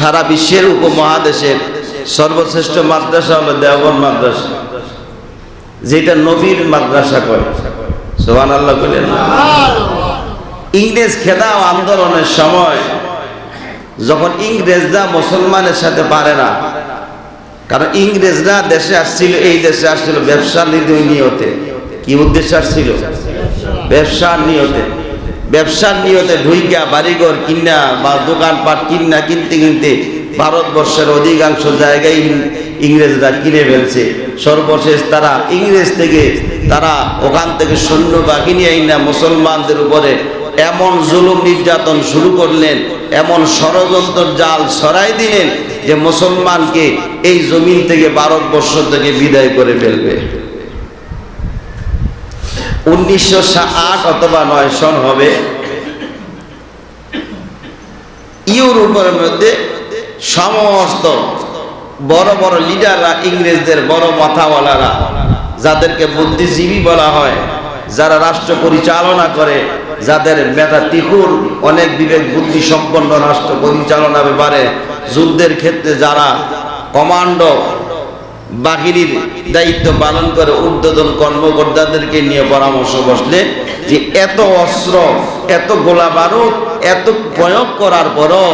সারা বিশ্বের উপমহাদেশের সর্বশ্রেষ্ঠ মাদ্রাসা হলো দেওবন মাদ্রাসা, যেটা নবীর মাদ্রাসা করে। সোহান আল্লাহ বলেন। ইংরেজ খেদাও আন্দোলনের সময় যখন ইংরেজরা মুসলমানের সাথে পারে না, কারণ ইংরেজরা দেশে আসছিল, এই দেশে আসছিল ব্যবসার নিয়তে। কি উদ্দেশ্যে আসছিল? ব্যবসার নিয়তে। ব্যবসার নিয়তে ঢুইকা বাড়িঘর কিনা বা দোকানপাট কিনা, কিনতে কিনতে ভারতবর্ষের অধিকাংশ জায়গায় ইংরেজরা কিনে ফেলছে। সর্বশেষ তারা ইংরেজ থেকে, তারা ওখান থেকে সৈন্য বাহিনী আইনা মুসলমানদের উপরে এমন জুলুম নির্যাতন শুরু করলেন, এমন ষড়যন্ত্র জাল ছড়াই দিলেন যে মুসলমানকে এই জমিন থেকে ভারতবর্ষ থেকে বিদায় করে ফেলবে। উনিশশো আট অথবা নয় সন হবে ইউরোপের মধ্যে সমস্ত বড় বড় লিডাররা ইংরেজদের বড় মাথাওয়ালারা, যাদেরকে বুদ্ধিজীবী বলা হয়, যারা রাষ্ট্র পরিচালনা করে, যাদের মেধা তিকুর অনেক বিবেক বুদ্ধি সম্পন্ন রাষ্ট্র পরিচালনা ব্যাপারে যুদ্ধের ক্ষেত্রে যারা কমান্ডো বাহিনীর দায়িত্ব পালন করে ঊর্ধ্বতন কর্মকর্তাদেরকে নিয়ে পরামর্শ বসলে যে এত অস্ত্র, এত গোলা বারুদ এত প্রয়োগ করার পরও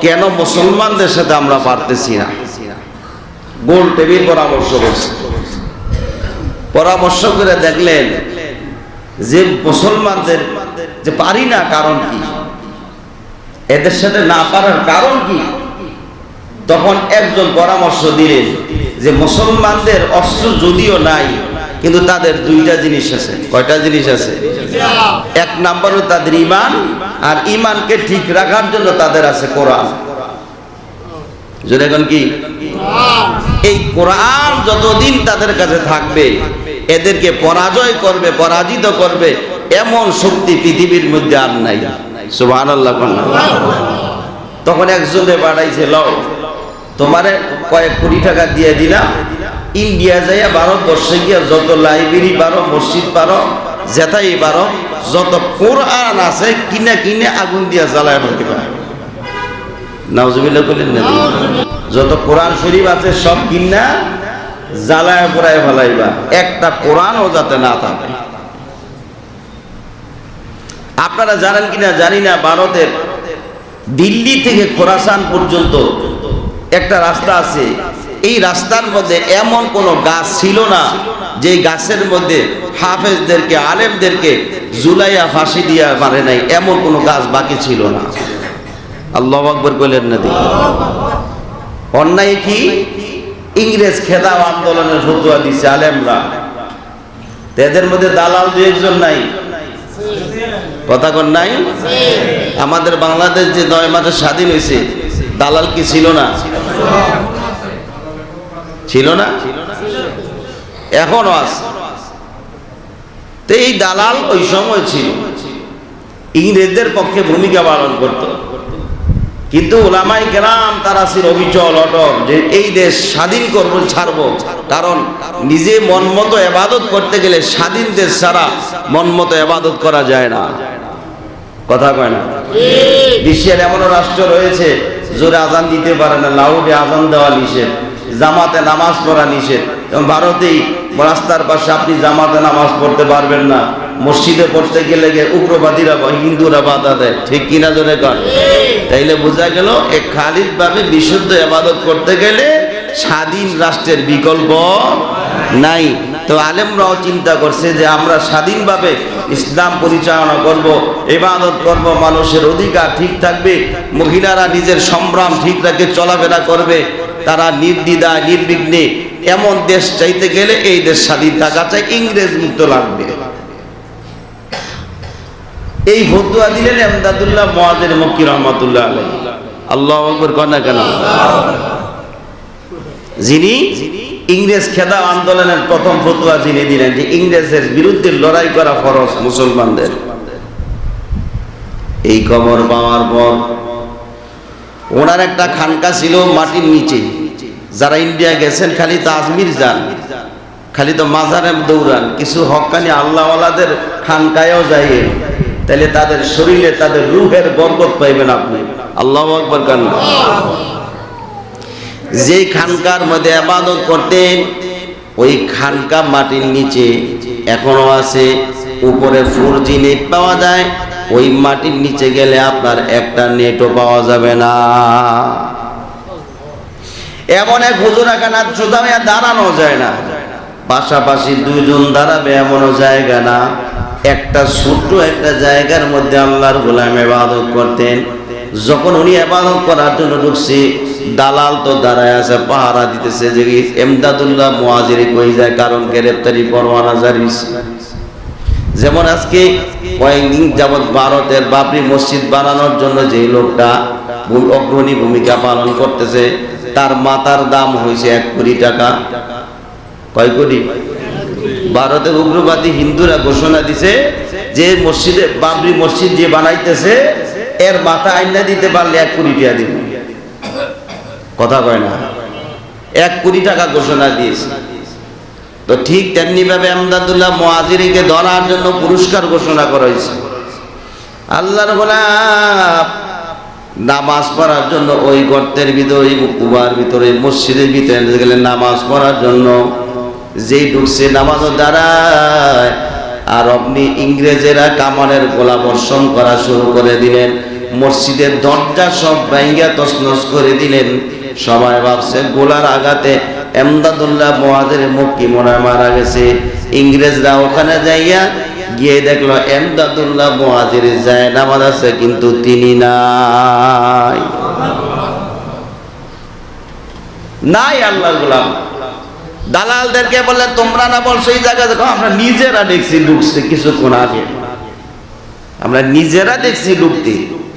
কেন মুসলমানদের সাথে আমরা পারতেছি না? গোল টেবিল পরামর্শ করছে। পরামর্শ করে দেখলেন যে মুসলমানদের যে পারি না কারণ কি? এদের সাথে না পারার কারণ কি? তখন একজন পরামর্শ দিলেন যে মুসলমানদের অস্ত্র যদিও নাই, কিন্তু তাদের দুইটা জিনিস আছে। কয়টা জিনিস আছে? এক নাম্বার হলো তাদের ইমান আর ইমানকে ঠিক রাখার জন্য তাদের আছে কোরআন। এখন কি? এই কোরআন যতদিন তাদের কাছে থাকবে এদেরকে পরাজয় করবে পরাজিত করবে এমন শক্তি পৃথিবীর মধ্যে আর নাই। আল্লাহ তখন একজনে পাঠাইছে লও তোমারে কয়েক কোটি টাকা দিয়ে দিলাম। ইন্ডিয়া যাইয়া ভারতবর্ষে গিয়া যত লাইব্রেরি পারো মসজিদ পারো যেথাই পারো যত কোরআন আছে, কিনে কিনে আগুন দিয়া জ্বালায় ঢুকিবা নাউজুবিল্লাহ বললেন না। যত কোরআন শরীফ আছে, সব কিনা জ্বালায় পড়ায় ফেলাইবা। একটা কোরআনও যাতে না থাকে। আপনারা জানেন কিনা? জানি না, ভারতের দিল্লি থেকে খোরাসান পর্যন্ত একটা রাস্তা আছে। এই রাস্তার মধ্যে এমন কোনো গাছ ছিল না যে গাছের মধ্যে হাফেজদেরকে, আলেমদেরকে জুলাইয়া ফাঁসি দিয়া পারে নাই, এমন কোনো গাছ বাকি ছিল না। আল্লাহ আকবর কইলেন না অন্যায় কি? ইংরেজ খেদাও আন্দোলনের ফতুয়া দিছে আলেমরা। তো এদের মধ্যে দালাল দু একজন নাই। কথা কন নাই? আমাদের বাংলাদেশ যে নয় মাসে স্বাধীন হয়েছে দালাল কি ছিল না? ছিল না? এখনও আছে। তো এই দালাল ওই সময় ছিল। ইংরেজদের পক্ষে ভূমিকা পালন করত। কিন্তু ওলামাই গ্রাম তারা ছিল অবিচল অটল যে এই দেশ স্বাধীন করব ছাড়বো। কারণ নিজে মন মতো এবাদত করতে গেলে স্বাধীন দেশ ছাড়া মন মতো এবাদত করা যায় না। কথা কয় না? বিশ্বের এমন রাষ্ট্র রয়েছে জোরে আজান দিতে পারে না লাউডে আজান দেওয়া নিষেধ। জামাতে নামাজ পড়া নিষেধ। এবং ভারতেই রাস্তার পাশে আপনি জামাতে নামাজ পড়তে পারবেন না। মসজিদে পড়তে গেলে গিয়ে উগ্রবাদীরা বা হিন্দুরা বাধা দেয়। ঠিক কিনা জোরে কর তাইলে বোঝা গেল এক খালিদভাবে বিশুদ্ধ এবাদত করতে গেলে স্বাধীন রাষ্ট্রের বিকল্প নাই। তো আলেমরাও চিন্তা করছে যে আমরা স্বাধীনভাবে ইসলাম পরিচালনা করব এবাদত করব, মানুষের অধিকার ঠিক থাকবে, মহিলারা নিজের সম্ভ্রাম ঠিক রাখে চলাফেরা করবে। তারা নির্দ্বিধায় নির্বিঘ্নে এমন দেশ চাইতে গেলে এই দেশ স্বাধীন থাকা চাই, ইংরেজ মুক্ত লাগবে। এই ফতুয়া দিলেন এমদাদুল্লাহ মহাজের মক্কি রহমতুল্লাহ আলাই আল্লাহ আকবর কন্যা কেন? যিনি ইংরেজ খেদা আন্দোলনের প্রথম ফতুয়া যিনি দিলেন, যে ইংরেজের বিরুদ্ধে লড়াই করা ফরজ মুসলমানদের। এই খবর পাওয়ার পর ওনার একটা খানকা ছিল মাটির নিচে। যারা ইন্ডিয়া গেছেন খালি তো আজমির যান, খালি তো মাজারে দৌড়ান কিছু হকানি আল্লাহওয়ালাদের খানকায়ও যাই তাহলে তাদের শরীরে, তাদের রুহের বরকত পাইবেন আপনি। আল্লাহ আকবর কান? যে খানকার মধ্যে আবাদত করতেন, ওই খানকা মাটির নিচে এখনও আছে, উপরে ফোর জি নেট পাওয়া যায় ওই মাটির নিচে গেলে আপনার একটা নেটও পাওয়া যাবে না। এমন এক হুজুর এখানে সোজা হইয়া দাঁড়ানো যায় না। পাশাপাশি দুইজন দাঁড়াবে এমনও জায়গা না। একটা ছোট্ট একটা জায়গার মধ্যে আল্লাহর গোলাম এবাদত করতেন। যখন উনি এবাদত করার জন্য ঢুকছে, দালাল তো দাঁড়ায় আছে, পাহারা দিতেছে যে এমদাদুল্লাহ মুআজিরি কই যায়, কারণ গ্রেপ্তারি পরোয়ানা জারি। যেমন আজকে কয়েকদিন যাবৎ ভারতের বাবরি মসজিদ বানানোর জন্য যে লোকটা অগ্রণী ভূমিকা পালন করতেছে, তার মাতার দাম হয়েছে এক কোটি টাকা। কয় কোটি? ভারতের উগ্রবাদী হিন্দুরা ঘোষণা দিছে যে মসজিদে বাবরি মসজিদ যে বানাইতেছে, এর মাথা আইনা দিতে পারলে এক কোটি টাকা দিব। কথা কয় না। এক কোটি টাকা ঘোষণা দিয়েছে। তো ঠিক তেমনি ভাবে আমদাদুল্লাহ মোয়াজিরিকে ধরার জন্য পুরস্কার ঘোষণা করা হয়েছে আল্লাহর গোলাপ, নামাজ পড়ার জন্য ওই গর্তের ভিতরে, ওই কুবার ভিতরে মসজিদের ভিতরে গেলে নামাজ পড়ার জন্য। যেই ঢুকছে, নামাজও দাঁড়ায়। আর আপনি ইংরেজেরা কামানের গোলা বর্ষণ করা শুরু করে দিলেন। মসজিদের দরজা সব ভাঙ্গা তসনস করে দিলেন। সবাই ভাবছে, গোলার আঘাতে এমদাদুল্লাহ মহাজের মুক্তি মনে মারা গেছে। ইংরেজরা ওখানে যাইয়া গিয়ে দেখল, এমদাদুল্লাহ মহাজের যায়, নামাজ আছে, কিন্তু তিনি নাই। নাই আল্লাহর গোলাম। দালালদেরকে বললেন তোমরা না বলছো এই জায়গা দেখো, আমরা নিজেরা দেখছি ঢুকছে কিছুক্ষণ আগে। আমরা নিজেরা দেখছি ঢুকতে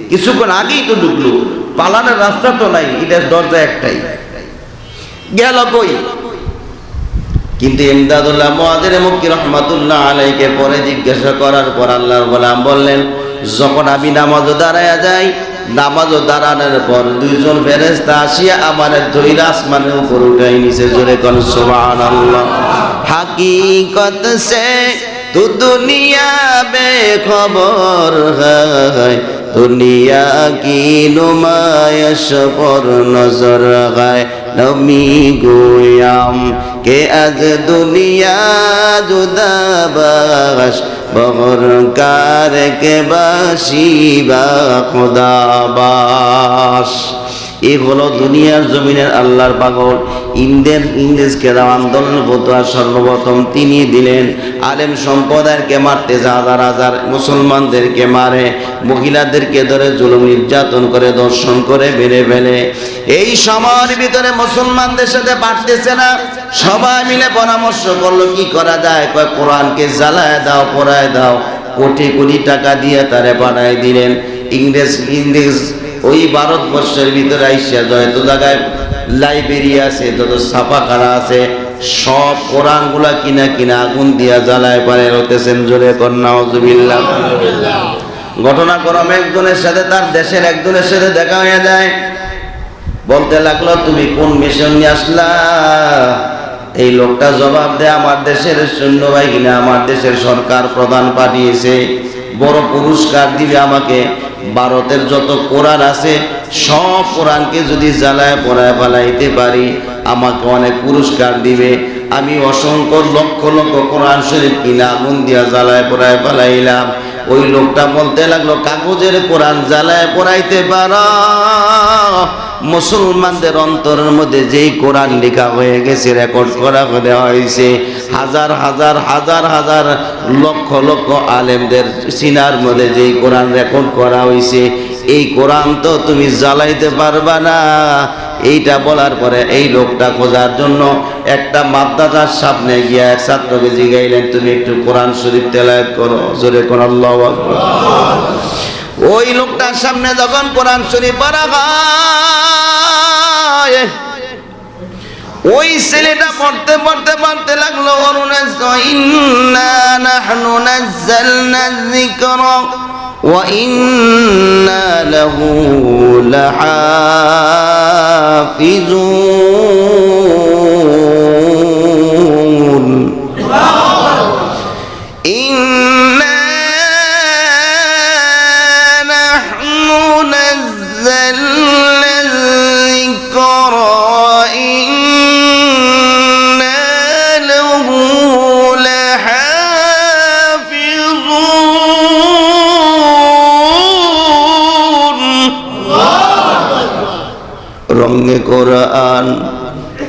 কিছুক্ষণ আগেই তো ঢুকলো। পালানোর রাস্তা তো নাই এটার দরজা একটাই। গেল কই? কিন্তু ইমদাদুল্লাহ মুআজির মুক্তি রহমাতুল্লাহ আলাইকে পরে জিজ্ঞাসা করার পর আল্লাহর গোলাম বললেন, যখন আমি নামাজও দাঁড়ায়া যাই, নামাজও দাঁড়ানোর পর দুইজন ফেরেস্তা আসিয়া আমার ধৈর আসমানের উপর উঠাই নিচে জোরে কোন, সুবহানাল্লাহ। হাকিকত সে তু দুনিয়া বে খবর হয়। দুনিয়া কি নুমায়শ পর নজর গায়? নমি গোয়াম, কে আজ দুনিয়া জুদাবাস বহর কার কে বাসি বা খোদাবাস এই হলো দুনিয়ার জমিনের আল্লাহর পাগল। ইন্দের ইংরেজকে দাও আন্দোলন ফতোয়া সর্বপ্রথম তিনি দিলেন, আলেম সম্প্রদায়কে মারতে হাজার হাজার মুসলমানদেরকে মারে, মহিলাদেরকে ধরে জুলুম নির্যাতন করে দর্শন করে বেড়ে ফেলে। এই সময়ের ভিতরে মুসলমানদের সাথে পারতেছে না। সবাই মিলে পরামর্শ করল, কি করা যায়? কয়, কোরআনকে জ্বালায় দাও, পড়ায় দাও। কোটি কোটি টাকা দিয়ে তারে বানায় দিলেন। ইংরেজ ইংরেজ ওই ভারতবর্ষের ভিতরে আইসা যত জায়গায় লাইব্রেরি আছে যত ছাপাখানা আছে, সব কোরআনগুলা কিনা কিনা আগুন দিয়া জ্বালায় পারে হতেছেন জোরে কন্যা ঘটনাক্রমে একজনের সাথে তার দেশের একজনের সাথে দেখা হয়ে যায়। বলতে লাগল, তুমি কোন মিশন নিয়ে আসলা? এই লোকটা জবাব দেয়, আমার দেশের সৈন্য সৈন্যবাহিনী আমার দেশের সরকার প্রধান পাঠিয়েছে। বড় পুরস্কার দিবে আমাকে। ভারতের যত কোরআন আছে, সব কোরআনকে যদি জ্বালায় পড়ায় পালাইতে পারি, আমাকে অনেক পুরস্কার দিবে। আমি অসংখ্য লক্ষ লক্ষ কোরআন শরীফ কিনা আগুন দিয়া জ্বালায় পড়ায় পালাইলাম ওই লোকটা বলতে লাগল, কাগজের কোরআন জ্বালায় পড়াইতে পারা। মুসলমানদের অন্তরের মধ্যে যেই কোরআন লেখা হয়ে গেছে রেকর্ড করা হয়েছে। হাজার হাজার হাজার হাজার লক্ষ লক্ষ আলেমদের সিনার মধ্যে যেই কোরআন রেকর্ড করা হয়েছে এই কোরআন তো তুমি জ্বালাইতে পারবা না। এইটা বলার পরে এই লোকটা খোঁজার জন্য একটা মাদ্রাসার সামনে গিয়া এক ছাত্রকে জিগাইলেন, তুমি একটু কোরআন শরীফ তেলায়াত করো। জোরে কোন আল্লাহ ওই লোকটার সামনে যখন কোরআন শরীফ পড়া ওই ছেলেটা পড়তে পড়তে পড়তে লাগল, অরুণা, ইন্না নাহনু নাজ্জালনা যিকরা, ওয়া ইন্না লাহু লাহাফিজুন। কোরআন,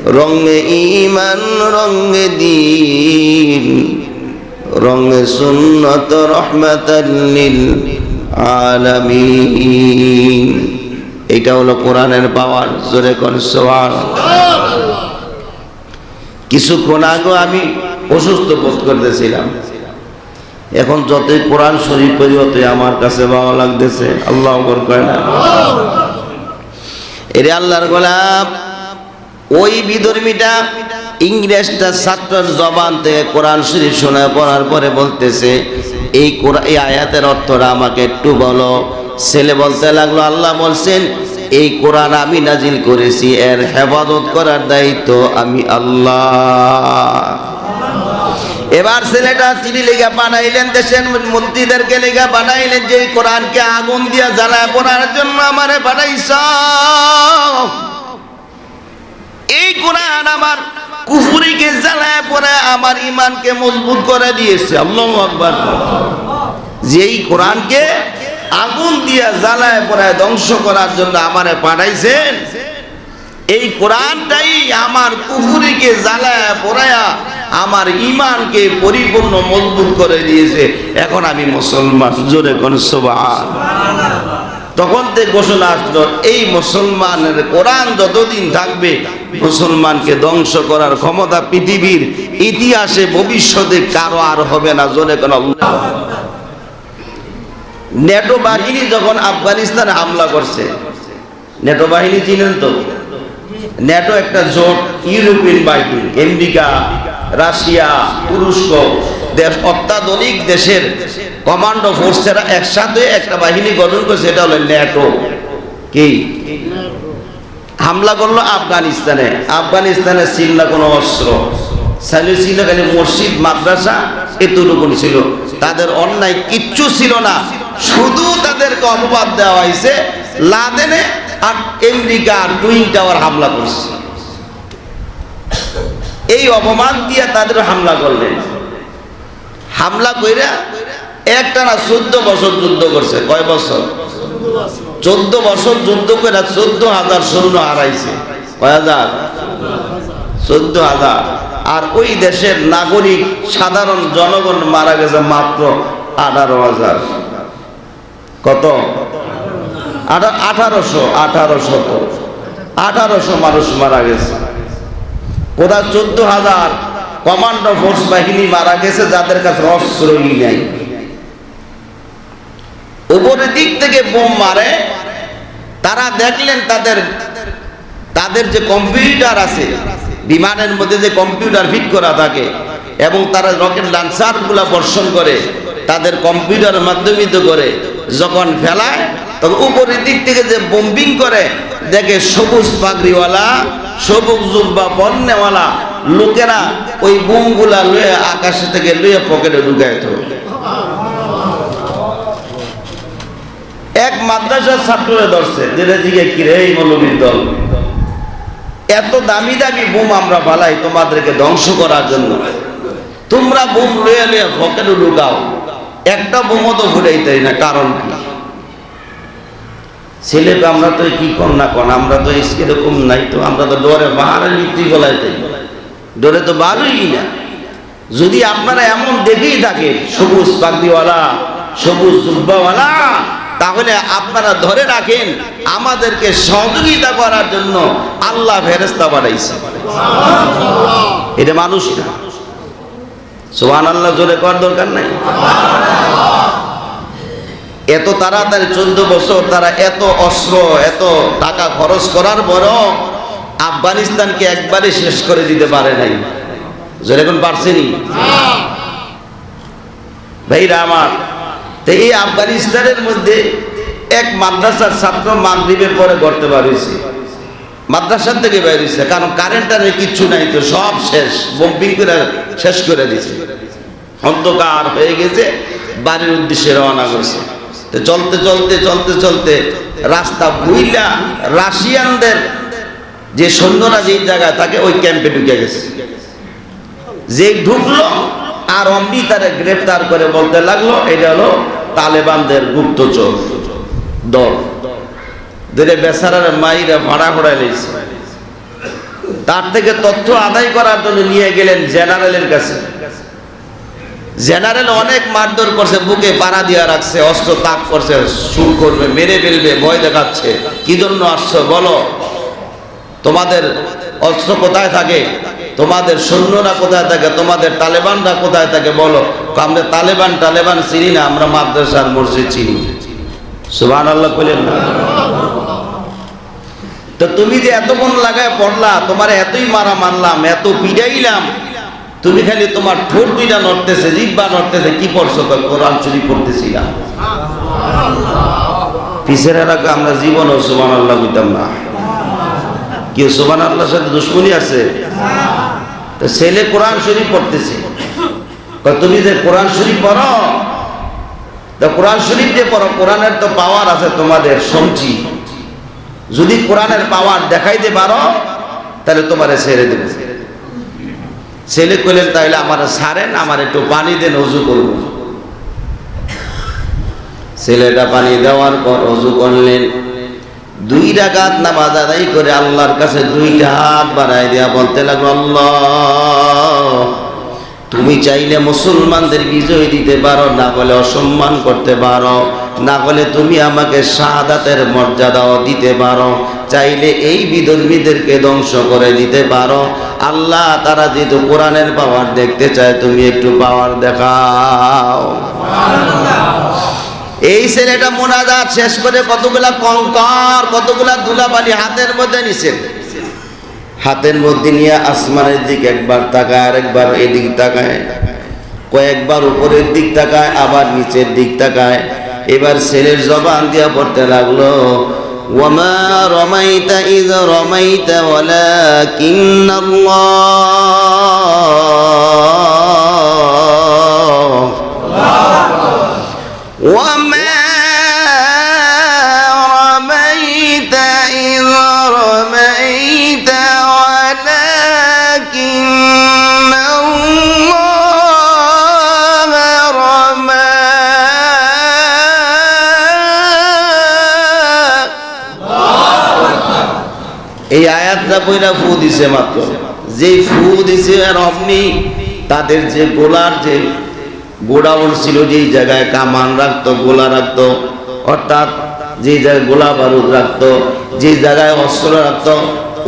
রঙে ইমান রঙে দিন, রঙে সুন্নত রহমাতাল্লিল আলামিন। এটা হলো কোরআনের পাওয়ার, জোরে সোয়াল। কিছুক্ষণ আগে আমি অসুস্থ বোধ করতেছিলাম। এখন যতই কোরআন শরীফ করি অতই আমার কাছে ভালো লাগতেছে। আল্লাহ কয় না? এরে আল্লাহর গোলাপ ওই বিধর্মীটা ইংরেজটা ছাত্রের জবান থেকে কোরআন শরীফ শোনা পড়ার পরে বলতেছে, এই এই আয়াতের অর্থটা আমাকে একটু বলো। ছেলে বলতে লাগল, আল্লাহ বলছেন, এই কোরআন আমি নাজিল করেছি, এর হেফাজত করার দায়িত্ব আমি আল্লাহ। এবার ছেলেটা চিঠি লেখা বানাইলেন, দেশের মন্ত্রীদেরকে লেখা বানাইলেন যে কোরআনকে আগুন দিয়া জ্বালায় পড়ার জন্য আমারে বানাইছ এই কোরআন আমার কুফুরিকে জ্বালায় পরে আমার ইমানকে মজবুত করে দিয়েছে। আল্লাহু আকবার। যেই কোরআনকে আগুন দিয়া জ্বালায় পরে ধ্বংস করার জন্য আমারে পাঠাইছেন, এই কোরআনটাই আমার কুফুরিকে জ্বালায় পড়ায়া আমার ইমানকে পরিপূর্ণ মজবুত করে দিয়েছে। এখন আমি মুসলমান, জোরে কোন, সুবহান। তখন থেকে ঘোষণা আসলো, এই মুসলমানের কোরআন যতদিন থাকবে, মুসলমানকে ধ্বংস করার ক্ষমতা পৃথিবীর ইতিহাসে, ভবিষ্যতে কারও আর হবে না। জোরে কোন নেটো বাহিনী যখন আফগানিস্তানে হামলা করছে, নেটো বাহিনী চিনেন তো? নেটো একটা জোট, ইউরোপিয়ান বাহিনী, আমেরিকা, রাশিয়া, তুরস্ক, দেশ অত্যাধুনিক দেশের কমান্ডো ফোর্সেরা একসাথে একটা বাহিনী গঠন করেছে, এটা হলো ন্যাটো। কি? হামলা করল আফগানিস্তানে। আফগানিস্তানে ছিল না কোনো অস্ত্র। সাইলে ছিল খালি মসজিদ, মাদ্রাসা এতটুকু ছিল। তাদের অন্যায় কিচ্ছু ছিল না। শুধু তাদেরকে অপবাদ দেওয়া হয়েছে। লাদেনে আর আমেরিকা টুইন টাওয়ার হামলা করছে। এই অপমান দিয়ে তাদের হামলা করলেন। হামলা কইরা একটা না চোদ্দ বছর যুদ্ধ করছে। কয় বছর? চোদ্দ বছর যুদ্ধ করে চোদ্দ হাজার সৈন্য হারাইছে। কয় হাজার? চোদ্দ হাজার। আর ওই দেশের নাগরিক, সাধারণ জনগণ মারা গেছে মাত্র আঠারো হাজার। কত? আঠারোশো আঠারোশো আঠারোশো মানুষ মারা গেছে। কোথায় চোদ্দ হাজার কমান্ডো ফোর্স বাহিনী মারা গেছে যাদের কাছে অস্ত্রই নেই। উপরের দিক থেকে বোম মারে, তারা দেখলেন তাদের তাদের যে কম্পিউটার আছে, বিমানের মধ্যে যে কম্পিউটার ফিট করা থাকে এবং তারা রকেট লাঞ্চারগুলা বর্ষণ করে, তাদের কম্পিউটারের মাধ্যমিত করে, যখন ফেলায়, তখন উপরের দিক থেকে যে বোম্বিং করে, দেখে সবুজ পাগড়িওয়ালা, সবুজ জুব্বা বন্যওয়ালা লোকেরা ওই বোমগুলা লয়ে আকাশে থেকে লয়ে পকেটে ঢুকায় তো এক মাদ্রাসার ছাত্ররে ধরছে, যেটা দিকে কিরে এই মৌলবীর দল? এত দামি দামি বোম আমরা ফালাই তোমাদেরকে ধ্বংস করার জন্য। তোমরা বোম লয়ে লয়ে পকেটে ঢুকাও একটা বোমও তো ফুটাইতে না, কারণ কি? ছেলে আমরা তো কি কর না কর আমরা তো এরকম নাই তো, আমরা তো ডরে বাহারে লিপ্তি গলাইতে ডরে তো বারোই না। যদি আপনারা এমন দেখেই থাকে সবুজ পাগড়িওয়ালা, সবুজ জুব্বাওয়ালা তাহলে আপনারা ধরে রাখেন, আমাদেরকে সহযোগিতা করার জন্য আল্লাহ ফেরেস্তা বাড়াইছে এটা মানুষ না। সোহান আল্লাহ জোরে করার দরকার নাই। এত তাড়াতাড়ি চোদ্দ বছর তারা এত অস্ত্র, এত টাকা খরচ করার পরও আফগানিস্তানকে একবারে শেষ করে দিতে পারে নাই। যেরকম পারছেনি? ভাইরা আমার এই আফগানিস্তানের মধ্যে এক মাদ্রাসার ছাত্র মাগরীবের পরে করতে পারিছে মাদ্রাসার থেকে বেরিয়েছে কারণ কারেন্ট কারেন্টারে কিচ্ছু নাই তো, সব শেষ বম্পিং করে শেষ করে দিছে অন্ধকার হয়ে গেছে, বাড়ির উদ্দেশ্যে রওনা করছে। তো চলতে চলতে চলতে চলতে রাস্তা বুইলা রাশিয়ানদের যে সৈন্যরা যেই জায়গায় থাকে, ওই ক্যাম্পে ঢুকে গেছে। যে ঢুকলো, আর অমনি তারে গ্রেফতার করে বলতে লাগল, এটা হলো তালেবানদের গুপ্তচর। দল। ধরে বেচারার মাইরা ভাড়া ঘোড়ায় লেগেছে তার থেকে তথ্য আদায় করার জন্য নিয়ে গেলেন জেনারেলের কাছে। জেনারেল অনেক মারধর করছে, বুকে পাড়া দিয়া রাখছে, অস্ত্র তাক করছে শুরু করবে, মেরে ফেলবে, ভয় দেখাচ্ছে। কি জন্য আসছো বলো? তোমাদের অস্ত্র কোথায় থাকে? তোমাদের সৈন্যরা কোথায় থাকে? তোমাদের তালেবানরা কোথায় থাকে বলো? আমরা তালেবান তালেবান চিনি না, আমরা মাদ্রাসার মসজিদ চিনি। সুবান আল্লাহ বললেন তো তুমি যে এতক্ষণ লাগায় পড়লা, তোমার এতই মারা মারলাম এত পিড়াইলাম, তুমি খালি তোমার ঠোঁট দুইটা নড়তেছে, জিব্বা নড়তেছে, কি পড়ছো? তো কোরআন শরীফ পড়তেছিলাম। পিছের এলাকা আমরা জীবনও সুবান আল্লাহ বুঝতাম না। কেউ সুবান আল্লাহর সাথে দুশ্মনী আছে? তো ছেলে কোরআন শরীফ পড়তেছে। তুমি যে কোরআন শরীফ পড়ো? তো কোরআন শরীফ যে পড়ো, কোরআনের তো পাওয়ার আছে তোমাদের সমচি যদি কোরআনের পাওয়ার দেখাইতে পারো, তাহলে তোমারে ছেড়ে দেবে। ছেলে কইলেন তাহলে আমার সারেন আমার একটু পানি দেন, অজু করব। ছেলেটা পানি দেওয়ার পর অজু করলেন। দুই রাকাত নামাজ আদায় করে আল্লাহর কাছে দুইটা হাত বাড়াই দেয়া বলতে লাগল, আল্লাহ, তুমি চাইলে মুসলমানদের বিজয় দিতে পারো, না বলে অসম্মান করতে পারো, না বলে তুমি আমাকে শাহাদাতের মর্যাদাও দিতে পারো, চাইলে এই বিধর্মীদেরকে ধ্বংস করে দিতে পারো। আল্লাহ, তারা যেহেতু কোরআনের পাওয়ার দেখতে চায়, তুমি একটু পাওয়ার দেখাও। এই ছেলেটা মোনাজাত শেষ করে কতগুলা কঙ্কর কতগুলা দুলাবালি হাতের মধ্যে নিছে। হাতের মধ্যে নিয়ে আসমানের দিক একবার তাকায় আর একবার এদিক তাকায় কয়েকবার উপরের দিক তাকায় আবার নিচের দিক তাকায়। এবার ছেলের জবান দিয়া পড়তে লাগল ওয়ামা রমাইতা ইজ রমাইতা ওলা এই আয়াতটা বইরা ফু দিছে মাত্র। যে ফু দিছে আর অমনি তাদের যে গোলার যে গোডাউন ছিল, যেই জায়গায় কামান রাখতো, গোলা রাখতো, অর্থাৎ যে জায়গায় গোলা বারুদ রাখতো যে জায়গায় অস্ত্র রাখতো,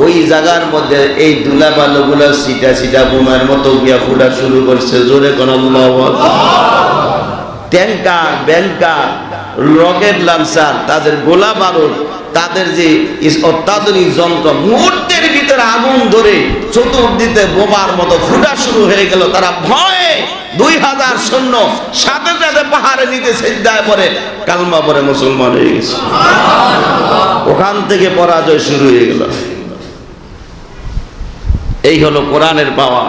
ওই জায়গার মধ্যে এই দুলা বালুগুলো সিটা সিটা বোমার মতো গিয়া ফুটা শুরু করছে। জোরে কোন ট্যাঙ্কার ব্যাংকার রকেট লাঞ্চার, তাদের গোলা বারুদ তাদের যে অত্যাধুনিক যন্ত্র, মুহূর্তের ভিতরে আগুন ধরে চতুর্দিতে বোমার মতো ফুটা শুরু হয়ে গেল। তারা ভয়ে দুই হাজার সৈন্য সাথে সাথে পাহাড়ে নিতে সেদ্ধায় পরে কালমা পরে মুসলমান হয়ে গেছে। ওখান থেকে পরাজয় শুরু হয়ে গেল। এই হলো কোরআনের পাওয়া।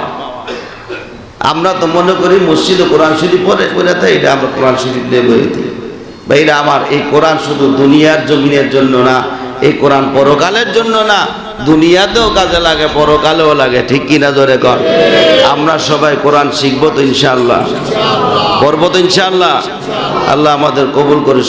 আমরা তো মনে করি মসজিদে কোরআন শরীফ পরে পড়ে এটা আমরা কোরআন শরীফ নেব এতে ভাইরা আমার, এই কোরআন শুধু দুনিয়ার জমিনের জন্য না, এই কোরআন পরকালের জন্য না, দুনিয়াতেও কাজে লাগে, পরকালেও লাগে, ঠিক কিনা ধরে কর আমরা সবাই কোরআন শিখব তো ইনশাল্লাহ করব তো ইনশাআল্লাহ। আল্লাহ আমাদের কবুল করে